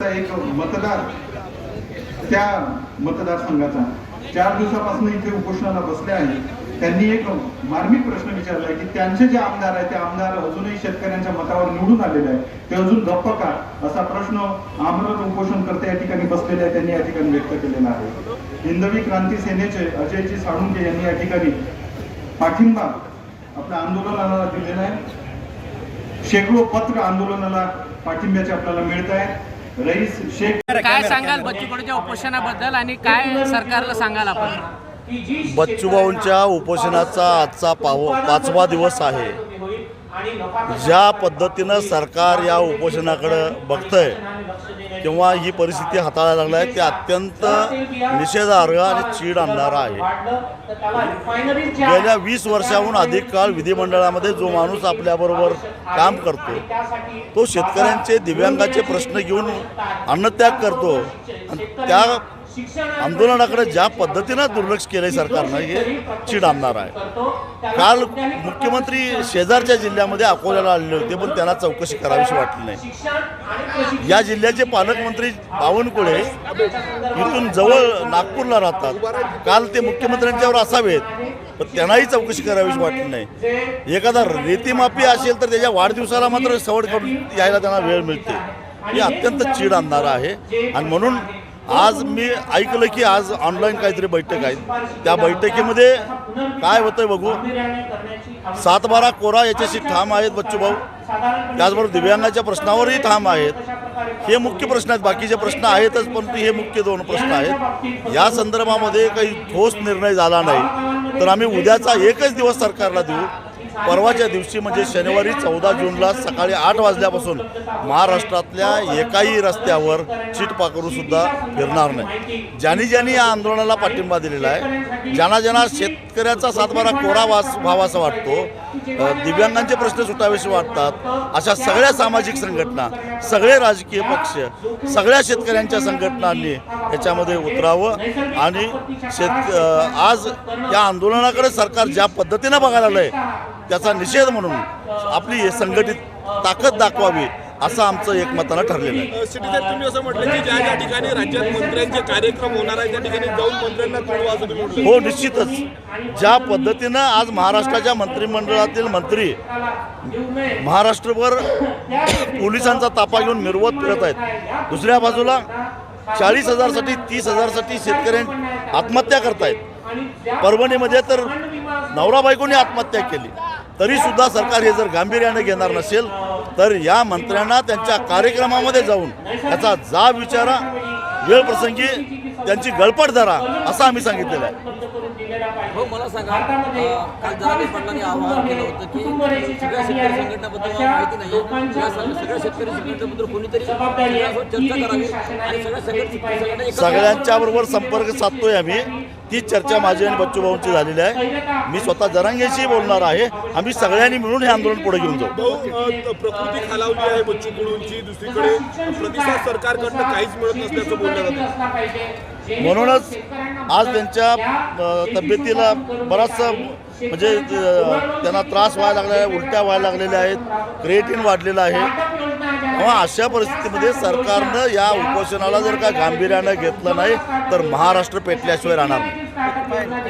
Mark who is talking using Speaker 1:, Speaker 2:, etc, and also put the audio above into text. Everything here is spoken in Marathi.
Speaker 1: एक मतदार त्या मतदारसंघाचा चार दिवसापासून इथे उपोषणाला बसले आहेत. त्यांनी एक मार्मिक प्रश्न विचारलाय की त्यांचे जे आमदार आहेत ते आमदार अजूनही शेतकऱ्यांच्या मतावर निवडून आलेले आहेत. ते अजून गप्प का? असा प्रश्न आमरत उपोषण करते या ठिकाणी बसलेले आहे त्यांनी या ठिकाणी व्यक्त केलेला आहे. हिंदवी क्रांती सेनेचे अजयजी साळुंके यांनी या ठिकाणी पाठिंबा आपल्या आंदोलनाला दिलेला आहे. शेकडो पत्र आंदोलनाला पाठिंब्याचे आपल्याला मिळत आहे
Speaker 2: काय सांगाल बच्चू कडूच्या उपोषणाबद्दल आणि काय सरकारला सांगाल आपण?
Speaker 3: बच्चूभाऊंच्या उपोषणाचा आजचा पाव पाचवा दिवस आहे. ज्या पद्धतीनं सरकार या उपोषणाकडं बघतंय किंवा ही परिस्थिती हाताळायला लागलाय ते अत्यंत निषेधार्ह आणि चीड आणणारा आहे. गेल्या वीस वर्षाहून अधिक काळ विधिमंडळामध्ये जो माणूस आपल्याबरोबर काम करतो तो शेतकऱ्यांचे दिव्यांगाचे प्रश्न घेऊन अन्नत्याग करतो. आणि त्या आंदोलनाकडे ज्या पद्धतीनं दुर्लक्ष केलंय सरकारनं हे चीड आणणार आहे. काल मुख्यमंत्री शेजारच्या जिल्ह्यामध्ये अकोल्याला आलेले होते पण त्यांना चौकशी करावीशी वाटली नाही. या जिल्ह्याचे पालकमंत्री बावनकुळे इथून जवळ नागपूरला राहतात. काल ते मुख्यमंत्र्यांच्यावर असावेत पण त्यांनाही चौकशी करावीशी वाटली नाही. एखादा रेतीमाफी असेल तर त्याच्या वाढदिवसाला मात्र सवड करून यायला त्यांना वेळ मिळते. हे अत्यंत चीड आणणारं आहे. आणि म्हणून आज मी ऐकलं की आज ऑनलाईन काहीतरी बैठक आहे. त्या बैठकीमध्ये काय होतंय बघू. सात बारा कोरा याच्याशी ठाम आहेत बच्चूभाऊ त्याचबरोबर दिव्यांगाच्या प्रश्नावरही ठाम आहेत. हे मुख्य प्रश्न आहेत. बाकीचे प्रश्न आहेतच परंतु हे मुख्य दोन प्रश्न आहेत. या संदर्भामध्ये काही ठोस निर्णय झाला नाही. तर आम्ही उद्याचा एकच दिवस सरकारला देऊ. परवाच्या दिवशी म्हणजे शनिवारी चौदा जूनला सकाळी आठ वाजल्यापासून महाराष्ट्रातल्या एकाही रस्त्यावर चिट सुद्धा फिरणार नाही. ज्यांनी ज्यांनी या आंदोलनाला पाठिंबा दिलेला आहे ज्यांना ज्यांना शेतकऱ्याचा सातबारा कोरा वास व्हावासा वाटतो दिव्यांगांचे प्रश्न सुटावेसे वाटतात अशा सगळ्या सामाजिक संघटना सगळे राजकीय पक्ष सगळ्या शेतकऱ्यांच्या संघटनांनी याच्यामध्ये उतरावं आणि शेत आज या आंदोलनाकडे सरकार ज्या पद्धतीनं बघायला लागलंय त्याचा निषेध म्हणून आपली हे संघटित ताकद दाखवावी असं आमचं एकमतानं ठरलेलं आहे.
Speaker 4: सिटीजन तुम्ही असं म्हटलं की ज्या ज्या ठिकाणी राज्यात मंत्र्यांचे कार्यक्रम होणार आहे त्या ठिकाणी जाऊन मंत्र्यांना कळवा असं तुम्ही म्हटलं.
Speaker 3: हो निश्चितच. ज्या पद्धतीनं आज महाराष्ट्राच्या मंत्रिमंडळातील मंत्री महाराष्ट्रभर पोलिसांचा तापा घेऊन मिरवत फिरत आहेत. दुसऱ्या बाजूला चाळीस हजारसाठी तीस हजारसाठी शेतकऱ्यां आत्महत्या करतायत. परभणीमध्ये तर नवरा बायकोने आत्महत्या केली. तरीसुद्धा सरकार हे जर गांभीर्याने घेणार नसेल तर या मंत्र्यांना त्यांच्या कार्यक्रमामध्ये जाऊन याचा जाब विचारा वेळ प्रसंगी त्यांची गळपट धरा असं आम्ही सांगितलेलं आहे.
Speaker 5: हो मला सांगा अं, काल जरांगे पाटलांनी आवाहन केलं होतं की सगळ्या शेतकरी संघटनाबद्दल मला माहिती नाही. या सग- सगळ्या शेतकरी संघटनेबद्दल कोणीतरी सगळ्यांसोबत चर्चा करावी आणि सगळ्या
Speaker 3: सगळ्यांच्या बरोबर संपर्क साधतोय आम्ही. ती चर्चा माझी आणि बच्चू भाऊंची झालेली आहे. मी स्वतः जरांगेशी बोलणार आहे. आम्ही सगळ्यांनी मिळून हे आंदोलन पुढे घेऊन जाऊ.
Speaker 4: प्रकृती खालावली आहे बच्चू कडूंची दुसरीकडे प्रतिसाद सरकारकडनं काहीच मिळत नसल्याचं बोललं जातं
Speaker 3: म्हणूनच आज त्यांच्या तब्येतीला बराचसा म्हणजे त्यांना त्रास व्हायला लागला आहे उलट्या व्हायला लागलेल्या आहेत क्रिएटिन वाढलेलं आहे. मग अशा परिस्थितीमध्ये सरकारनं या उपोषणाला जर का गांभीर्यानं घेतलं नाही तर महाराष्ट्र पेटल्याशिवाय राहणार नाही.